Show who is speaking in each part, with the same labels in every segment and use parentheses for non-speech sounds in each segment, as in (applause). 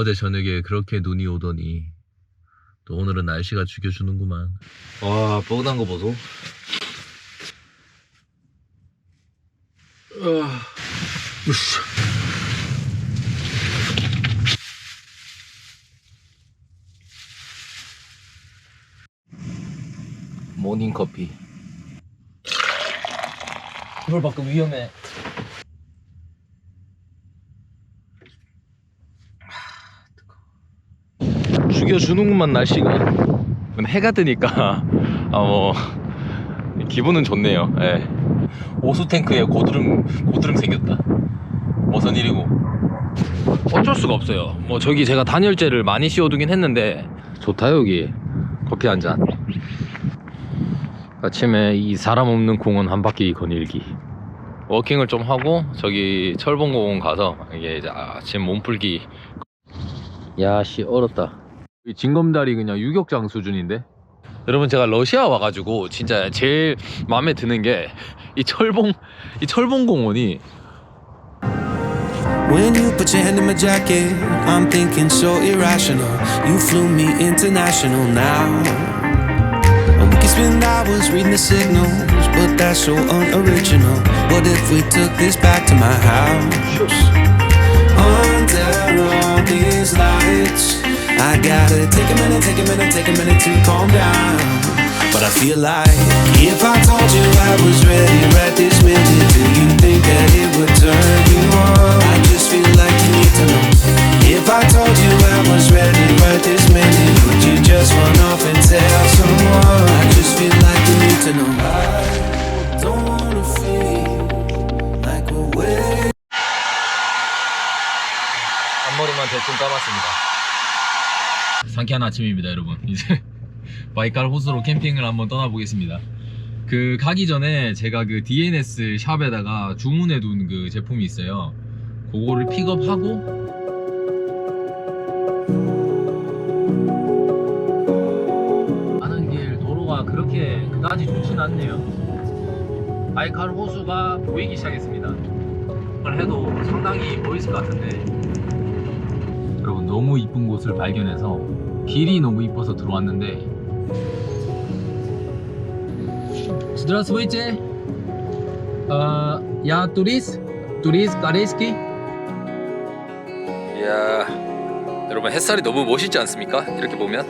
Speaker 1: 어제 저녁에 그렇게 눈이 오더니 또 오늘은 날씨가 죽여주는구만. 와 뻐근한 거 보소. 아, 으쌰. 모닝 커피. 이걸 밖에 위험해. 죽여주는구만 날씨가. 해가 뜨니까 (laughs) 아뭐 기분은 좋네요. 예. 오수 탱크에 고드름 고드름 생겼다. 무슨 일이고? 어쩔 수가 없어요. 뭐 저기 제가 단열재를 많이 씌워두긴 했는데 좋다 여기 커피 한 잔. 아침에 이 사람 없는 공원 한 바퀴 거닐기. 워킹을 좀 하고 저기 철봉공원 가서 이게 이제 아침 몸풀기. 야씨 얼었다. 이 징검다리 그냥 유격장 수준인데. 여러분 제가 러시아 와가지고 진짜 제일 마음에 드는 게 이 철봉 이 철봉 공원이
Speaker 2: When you put your hand in my jacket, I'm thinking so irrational. You flew me international now. And we can spend hours reading the signals, but that's so unoriginal. What if we took this back to my house? Under all these lights, I gotta take a minute, take a minute, take a minute to calm down. But I feel like if I told you I was ready right this minute, do you think that it would turn you on? I just feel like you need to know. If I told you I was ready right this minute, would you just run off and tell someone? I just feel like you need to know. I don't wanna feel like we're waiting.
Speaker 1: 앞머리만 대충 감았습니다. 상쾌한 아침입니다, 여러분. (laughs) 이제 바이칼 호수로 캠핑을 한번 떠나보겠습니다. 그 가기 전에 제가 그 DNS 샵에다가 주문해 둔 그 제품이 있어요. 그거를 픽업하고 가는 길 도로가 그렇게 그다지 좋진 않네요. 바이칼 호수가 보이기 시작했습니다. 해도 상당히 보이실 것 같은데 여러분 너무 이쁜 곳을 발견해서 길이 너무 이뻐서 들어왔는데 Здравствуйте. 어, я турист. турист корейский. 이야, 여러분 햇살이 너무 멋있지 않습니까? 이렇게 보면.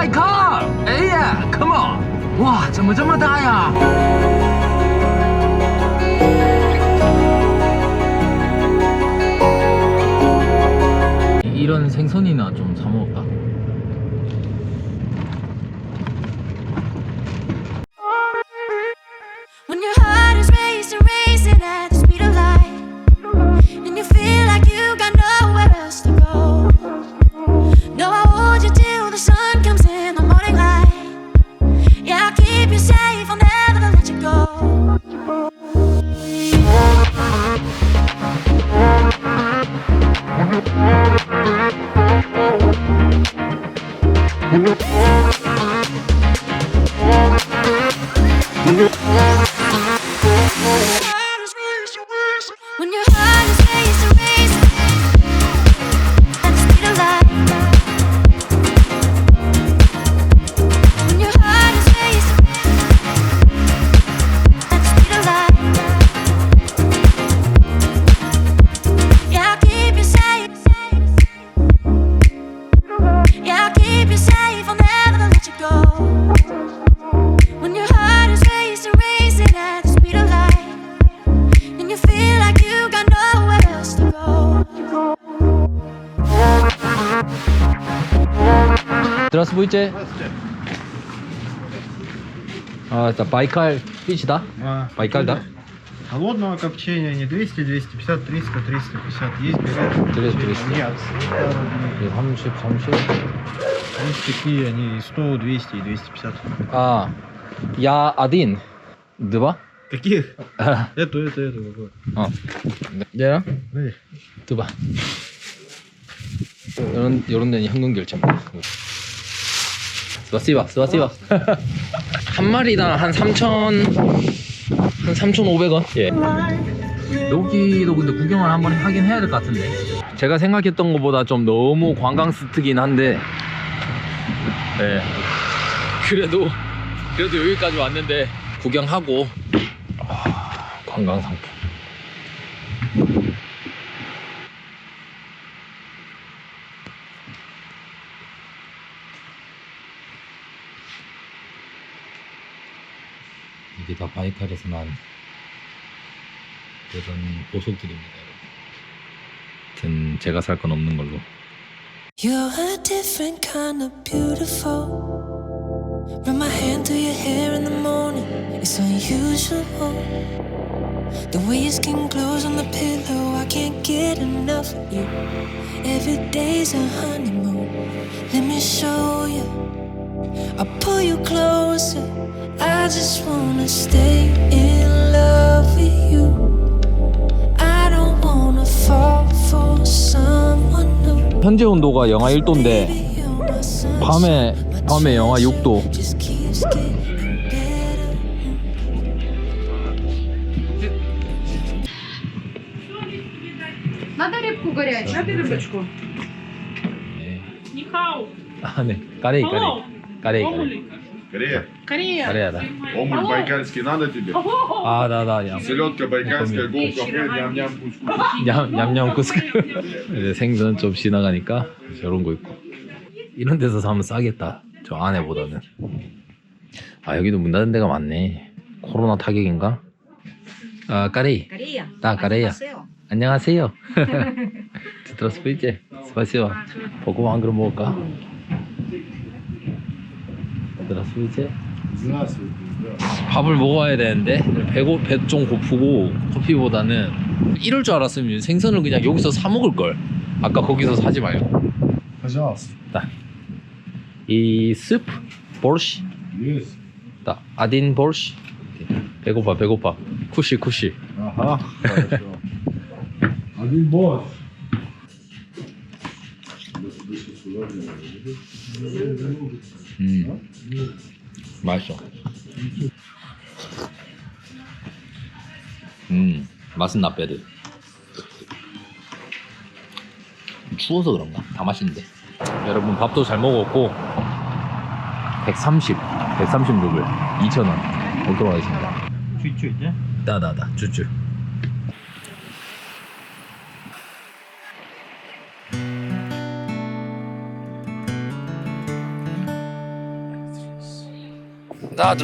Speaker 1: Lake Baikal! 哎呀，Come on！哇，怎么这么大呀？ 이런 생선이나 좀 Здравствуйте. А, это Байкал Бич, да?
Speaker 3: А,
Speaker 1: Байкаль, да?
Speaker 3: Холодного копчения не 200, 250, 300, 350. Есть билет.
Speaker 1: 300, 300.
Speaker 3: Нет, пару дней.
Speaker 1: 30, 30.
Speaker 3: Есть такие, они и 100, 200 и 250.
Speaker 1: А, я один. Два?
Speaker 3: Каких? (laughs) Эту, эту, эту. какую?
Speaker 1: А. 얘랑
Speaker 3: 네.
Speaker 1: 두바 이런 이런 데는 현금 결제입니다 스바시바 스바시바 (laughs) 한 마리당 한 3천 한 3,500원? 예. 여기도 근데 구경을 한번 하긴 해야 될 것 같은데. 제가 생각했던 것보다 좀 너무 관광 스트긴 한데. 네 그래도 그래도 여기까지 왔는데 구경하고. 아, 관광 상품 바이칼에서 난 그런 보석들입니다 여러분 하여튼 제가 살 건 없는 걸로
Speaker 4: You're a different kind of beautiful. Run my hand through your hair in the morning. It's unusual. The way your skin glows on the pillow, I can't get enough of you. Every day's a honeymoon. Let me show you. I'll pull you closer. I just wanna stay in love with you. I don't wanna fall for someone new.
Speaker 1: 현재 온도가 영하 1도인데
Speaker 4: Baby, you're my sunshine,
Speaker 1: 밤에 밤에 영하 6도
Speaker 4: just keeps getting better.
Speaker 5: Надо рыбку горячую.
Speaker 6: Дайте рыбочку. Нихау.
Speaker 1: 아네 까레이 까레이
Speaker 6: Алло.
Speaker 1: 까레이 까레이
Speaker 6: Омуль.
Speaker 7: Корея.
Speaker 6: Корея.
Speaker 1: 까레이하다
Speaker 7: Омуль байкальский надо тебе?
Speaker 1: 아나나 양
Speaker 7: Селедка байкальская, губка фред, ням-ням, кускус.
Speaker 1: 얌, 얌얌 쿠스크 이제 생선 좀 지나가니까 저런 거 있고 이런 데서 사면 싸겠다 저 안에보다는 아 여기도 문 닫은 데가 많네 코로나 타격인가? 아 까레이
Speaker 5: Корея.
Speaker 1: 다 까레이야
Speaker 5: Annyeonghaseyo.
Speaker 1: 안녕하세요 Здравствуйте спасибо 보고 한 그릇 먹을까? Здравствуйте
Speaker 7: Здравствуйте, здравствуйте.
Speaker 1: 밥을 먹어야 되는데 배고 배 좀 고프고 커피보다는 이럴 줄 알았으면 생선을 그냥 여기서 사 먹을 걸. 아까 거기서 사지 말고.
Speaker 7: Пожалуйста.
Speaker 1: 이 스프 보르시
Speaker 7: Есть.
Speaker 1: 딱 아딘 보르시. 배고파 배고파. 쿠시 쿠시.
Speaker 7: Ага, хорошо. Один босс.
Speaker 1: 음. 맛있어. 음, 맛은 나빼드. 추워서 그런가? 다 맛있는데. 여러분, 밥도 잘 먹었고, 130, 130 루블, 2,000원. 먹도록 하겠습니다. 쭈쭈 이제? 다다다, 쭈쭈.
Speaker 4: Radar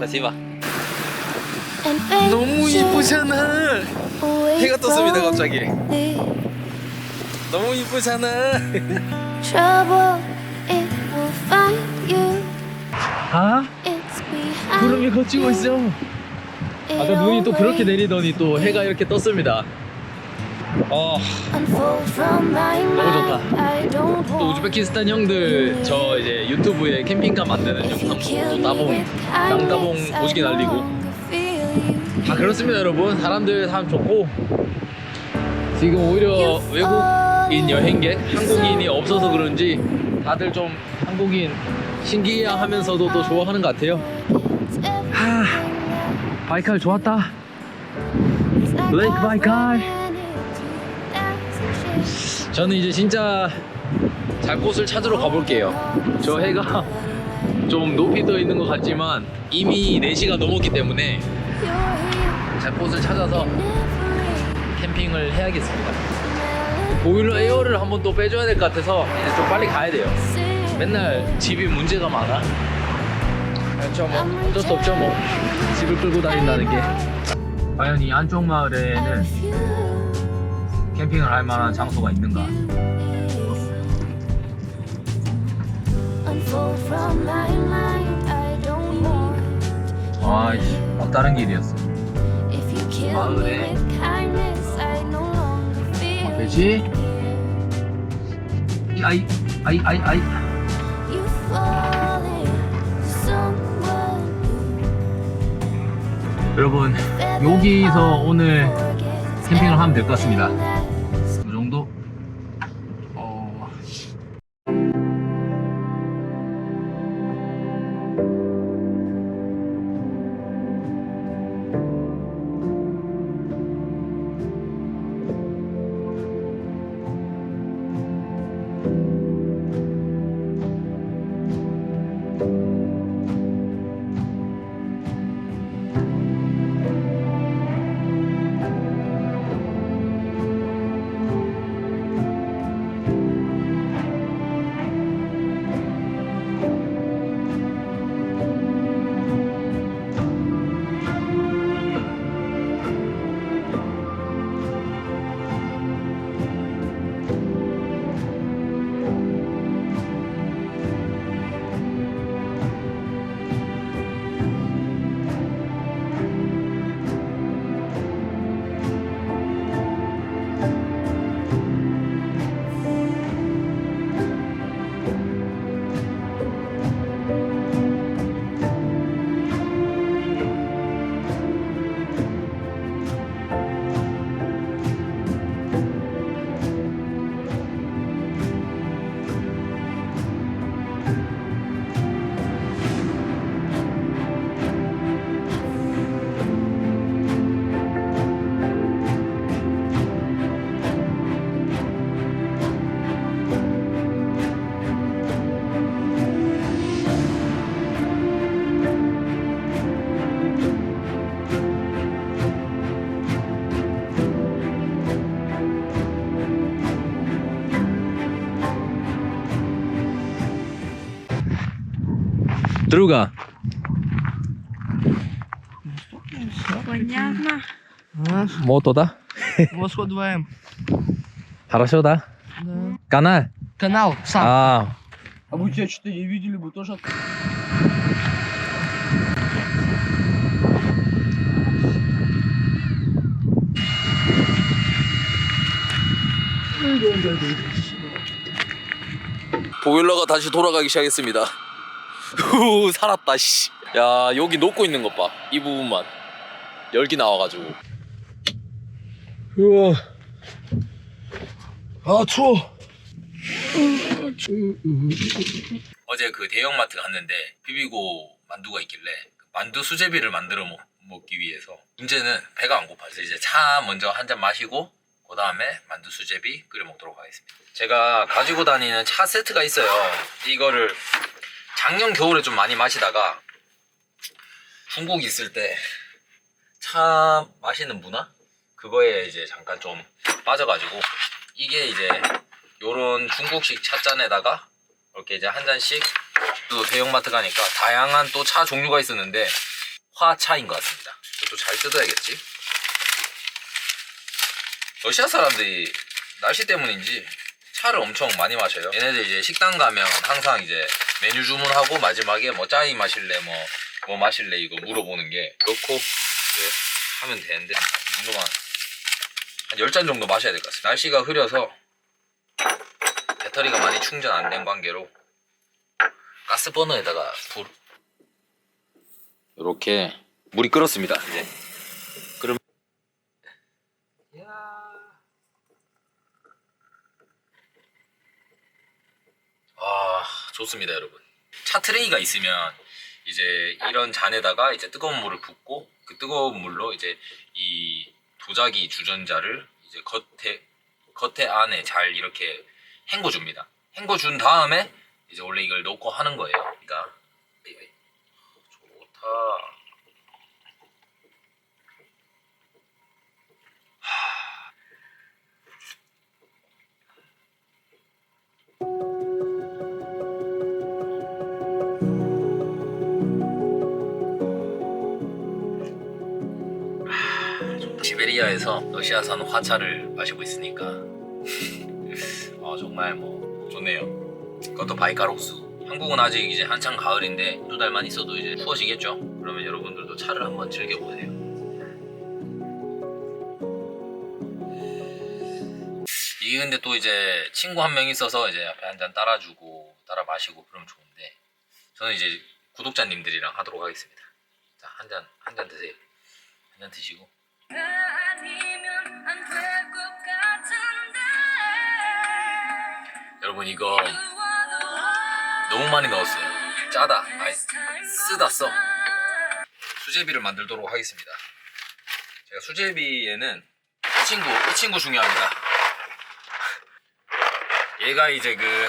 Speaker 1: 다시 봐.
Speaker 4: and fade
Speaker 1: 너무 이쁘잖아. 해가 떴습니다 갑자기. 너무 이쁘잖아. 아? 구름이 걷히고 있어. 아까 눈이 또 그렇게 내리더니 또 해가 이렇게 떴습니다. 어, 너무 좋다. 또 우즈베키스탄 형들 저 이제 유튜브에 캠핑카 만드는 영상 또 따봉, 땅 따봉 오지게 날리고. 다 그렇습니다 여러분. 사람들 참 좋고. 지금 오히려 외국인 여행객 한국인이 없어서 그런지 다들 좀 한국인 신기해하면서도 또 좋아하는 것 같아요. 하 바이칼 좋았다. 레이크 바이칼 저는 이제 진짜 잘 곳을 찾으러 가볼게요 저 해가 좀 높이 떠 있는 것 같지만 이미 4시가 넘었기 때문에 잘 곳을 찾아서 캠핑을 해야겠습니다. 보일러 에어를 한번 또 빼줘야 될 것 같아서 이제 좀 빨리 가야 돼요. 맨날 집이 문제가 많아. 그렇죠 뭐 어쩔 수 없죠 뭐 집을 끌고 다닌다는 게. 과연 이 안쪽 마을에는 캠핑을 할 만한 장소가 있는가?
Speaker 4: Don't want
Speaker 1: 아이씨 막다른 길이었어. 마을에 어, 되지? 아이 아이 아이 아이. 여러분 여기서 오늘 캠핑을 하면 될 것 같습니다. thank you Друга.
Speaker 5: Понятно.
Speaker 1: Мото, да?
Speaker 6: Восход 2М.
Speaker 1: Хорошо, да?
Speaker 6: Да.
Speaker 1: Канал?
Speaker 6: Канал сам.
Speaker 1: А,
Speaker 6: А вы тебя что-то не видели бы тоже?
Speaker 1: 보일러가 다시 돌아가기 시작했습니다. 후, 살았다, 씨. 야, 여기 녹고 있는 것 봐. 이 부분만. 열기 나와가지고. 우와. 아, 추워. 어제 그 대형마트 갔는데 비비고 만두가 있길래 그 만두 수제비를 만들어 먹, 먹기 위해서 문제는 배가 안 고파서 이제 차 먼저 한 잔 마시고 그 다음에 만두 수제비 끓여 먹도록 하겠습니다. 제가 가지고 다니는 차 세트가 있어요. 이거를 작년 겨울에 좀 많이 마시다가 중국 있을 때 차 마시는 문화 그거에 이제 잠깐 좀 빠져가지고 이게 이제 요런 중국식 찻잔에다가 이렇게 이제 한 잔씩 또 대형마트 가니까 다양한 또 차 종류가 있었는데 화차인 것 같습니다. 이것도 잘 뜯어야겠지. 러시아 사람들이 날씨 때문인지 차를 엄청 많이 마셔요. 얘네들 이제 식당 가면 항상 이제 메뉴 주문하고 마지막에 뭐 짜이 마실래 뭐, 뭐 마실래 이거 물어보는 게 그렇고 이제 하면 되는데 이 정도만 한 10잔 정도 마셔야 될 것 같습니다. 날씨가 흐려서 배터리가 많이 충전 안 된 관계로 가스 버너에다가 불 이렇게 물이 끓었습니다. 이제 그럼 아 좋습니다, 여러분. 차 트레이가 있으면 이제 이런 잔에다가 이제 뜨거운 물을 붓고 그 뜨거운 물로 이제 이 도자기 주전자를 이제 겉에 겉에 안에 잘 이렇게 헹궈 줍니다. 헹궈 준 다음에 이제 원래 이걸 넣고 하는 거예요. 그러니까. 좋다. 시베리아에서 러시아산 화차를 마시고 있으니까 (laughs) 아 정말 뭐 좋네요. 그것도 바이카록수. 한국은 아직 이제 한창 가을인데 두 달만 있어도 이제 추워지겠죠. 그러면 여러분들도 차를 한번 즐겨보세요. 이게 근데 또 이제 친구 한 명 있어서 이제 앞에 한 잔 따라주고 따라 마시고 그러면 좋은데 저는 이제 구독자님들이랑 하도록 하겠습니다. 자 한 잔 한 잔 드세요. 한 잔 드시고 여러분 이거 너무 많이 넣었어요. 짜다. 아니 쓰다 써. 수제비를 만들도록 하겠습니다. 제가 수제비에는 이 친구 이 친구 중요합니다. 얘가 이제 그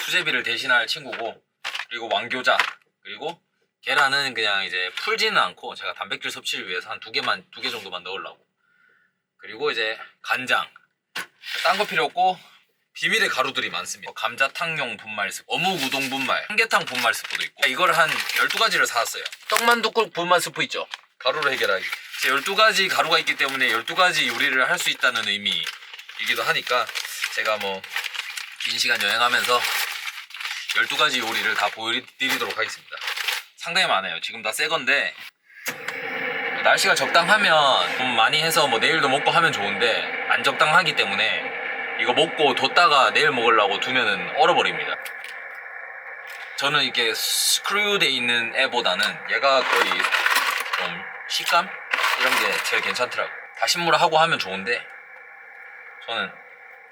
Speaker 1: 수제비를 대신할 친구고 그리고 왕교자 그리고 계란은 그냥 이제 풀지는 않고 제가 단백질 섭취를 위해서 한 두 개만 두 개 정도만 넣으려고 그리고 이제 간장 딴 거 필요 없고 비밀의 가루들이 많습니다. 뭐 감자탕용 분말습, 어묵 우동 분말, 삼계탕 분말 스프도 있고 이걸 한 12가지를 사왔어요. 떡만둣국 분말 스프 있죠? 가루로 해결하기. 제 12가지 가루가 있기 때문에 12가지 요리를 할 수 있다는 의미이기도 하니까 제가 뭐 긴 시간 여행하면서 12가지 요리를 다 보여드리도록 하겠습니다. 상당히 많아요. 지금 다 새 건데 날씨가 적당하면 좀 많이 해서 뭐 내일도 먹고 하면 좋은데 안 적당하기 때문에 이거 먹고 뒀다가 내일 먹으려고 두면은 얼어버립니다. 저는 이렇게 스크류돼 있는 애보다는 얘가 거의 좀 식감 이런 게 제일 괜찮더라고. 다신물을 하고 하면 좋은데 저는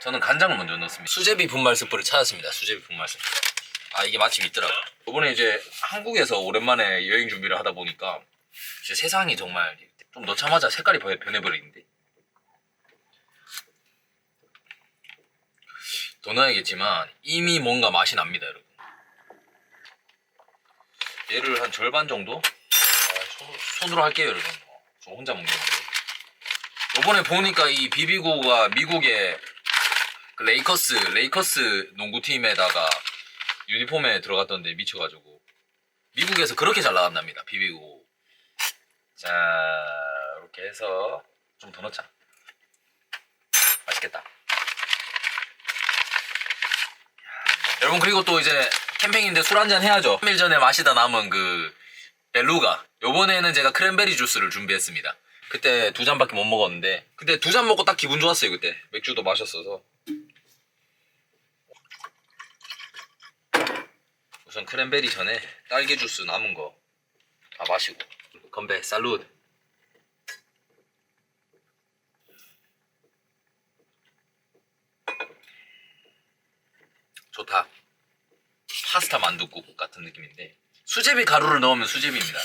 Speaker 1: 저는 간장을 먼저 넣습니다. 수제비 분말 스프를 찾았습니다. 수제비 분말 스프. 아 이게 마침 있더라고. 이번에 이제 한국에서 오랜만에 여행 준비를 하다 보니까 진짜 세상이 정말 좀 넣자마자 색깔이 변- 변해버리는데. 더 넣어야겠지만 이미 뭔가 맛이 납니다, 여러분. 얘를 한 절반 정도 아, 손, 으로 할게요, 여러분. 저 혼자 먹는 건데. 요번에 보니까 이 비비고가 미국의 그 레이커스 레이커스 농구팀에다가 유니폼에 들어갔던데 미쳐가지고 미국에서 그렇게 잘 나간답니다, 비비고. 자, 이렇게 해서 좀 더 넣자. 맛있겠다. 여러분 그리고 또 이제 캠핑인데 술 한잔 해야죠 3일 전에 마시다 남은 그 벨루가 요번에는 제가 크랜베리 주스를 준비했습니다 그때 두 잔밖에 못 먹었는데 그때 두 잔 먹고 딱 기분 좋았어요 그때 맥주도 마셨어서 우선 크랜베리 전에 딸기 주스 남은 거 다 마시고 건배 살루드 좋다 파스타 만두국 같은 느낌인데 수제비 가루를 넣으면 수제비입니다.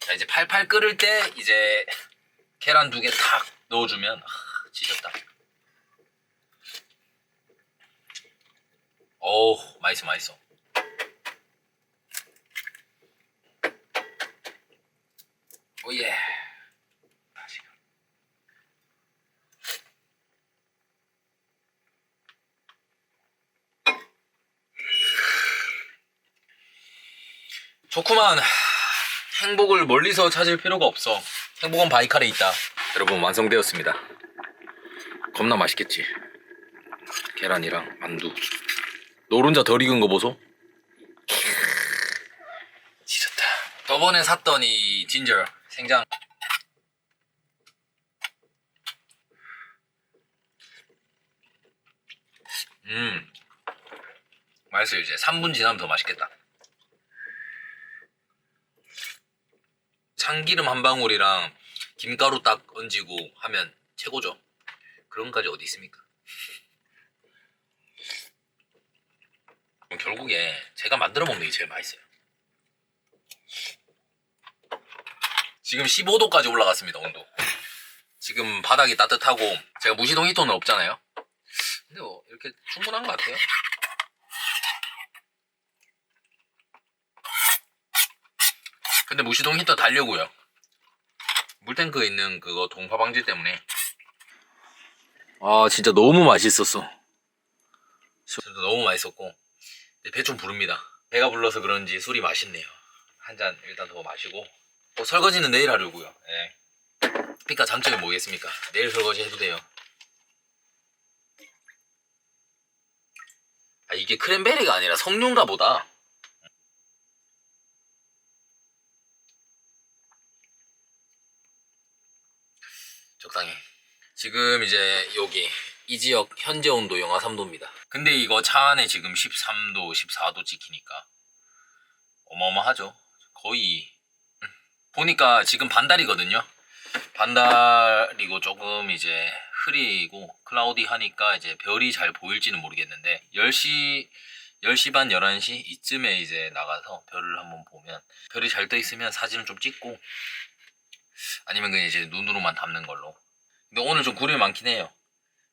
Speaker 1: 자 이제 팔팔 끓을 때 이제 계란 두 개 탁 넣어주면 아, 지졌다. 오 맛있어 맛있어. 오예. 좋구만. 행복을 멀리서 찾을 필요가 없어. 행복은 바이칼에 있다. 여러분 완성되었습니다. 겁나 맛있겠지. 계란이랑 만두. 노른자 덜 익은 거 보소. 지렸다. 저번에 이 진저 생장. 음. 맛있어요 이제 3분 지나면 더 맛있겠다. 참기름 한 방울이랑 김가루 딱 얹이고 하면 최고죠. 그런 까지 어디 있습니까? 결국에 제가 만들어 먹는 게 제일 맛있어요. 지금 15도까지 올라갔습니다, 온도. 지금 바닥이 따뜻하고 제가 무시동 히터는 없잖아요. 근데 뭐 이렇게 충분한 것 같아요. 근데 무시동 히터 달려고요. 물탱크에 있는 그거 동파 방지 때문에. 아 진짜 너무 맛있었어. 진짜 너무 맛있었고 배 좀 부릅니다. 배가 불러서 그런지 술이 맛있네요. 한 잔 일단 더 마시고 어, 설거지는 내일 하려고요. 예. 그러니까 장점이 뭐겠습니까? 내일 설거지 해도 돼요. 아 이게 크랜베리가 아니라 석류인가 보다. 적당히. 지금 이제 여기 이 지역 현재 온도 영하 3도입니다. 근데 이거 차 안에 지금 13도, 14도 찍히니까 어마어마하죠. 거의 음, 보니까 지금 반달이거든요. 반달이고 조금 이제 흐리고 클라우디 하니까 이제 별이 잘 보일지는 모르겠는데 10시 10시 반 11시 이쯤에 이제 나가서 별을 한번 보면 별이 잘 떠 있으면 사진을 좀 찍고 아니면 그냥 이제 눈으로만 담는 걸로. 근데 오늘 좀 구름이 많긴 해요.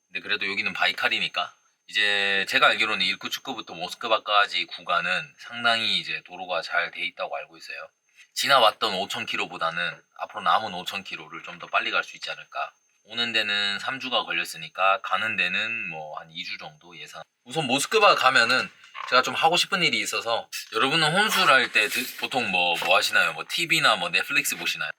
Speaker 1: 근데 그래도 여기는 바이칼이니까 이제 제가 알기로는 이르쿠츠크부터 모스크바까지 구간은 상당히 이제 도로가 잘 돼 있다고 알고 있어요. 지나왔던 5,000km보다는 앞으로 남은 5,000km를 좀 더 빨리 갈 수 있지 않을까. 오는 데는 3주가 걸렸으니까 가는 데는 뭐 한 2주 정도 예상. 우선 모스크바 가면은 제가 좀 하고 싶은 일이 있어서 여러분은 혼술 할 때 보통 뭐 뭐 하시나요? 뭐 TV나 뭐 넷플릭스 보시나요?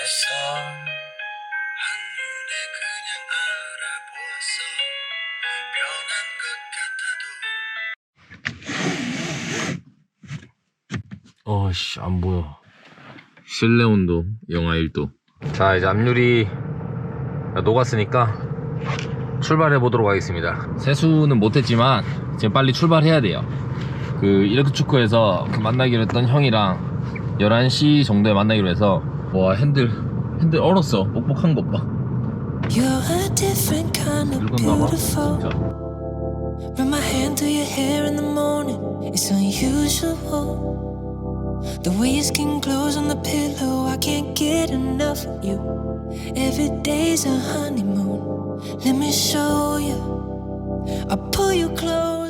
Speaker 2: 했어
Speaker 1: 어씨 안 보여. 실내 온도 영하 1도. 자 이제 압률이 녹았으니까 출발해 보도록 하겠습니다. 세수는 못했지만 지금 빨리 출발해야 돼요. 그 이르크축구에서 그 만나기로 했던 형이랑 11시 정도에 만나기로 해서 와 핸들 핸들 얼었어. 뻑뻑한 것봐.
Speaker 4: You're a different kind of
Speaker 1: 늙었나 봐.
Speaker 4: beautiful.
Speaker 1: 진짜.
Speaker 4: Run my hand through your hair in the morning. It's unusual. The way your skin glows on the pillow, I can't get enough of you. Every day's a honeymoon. Let me show you. I'll pull you close.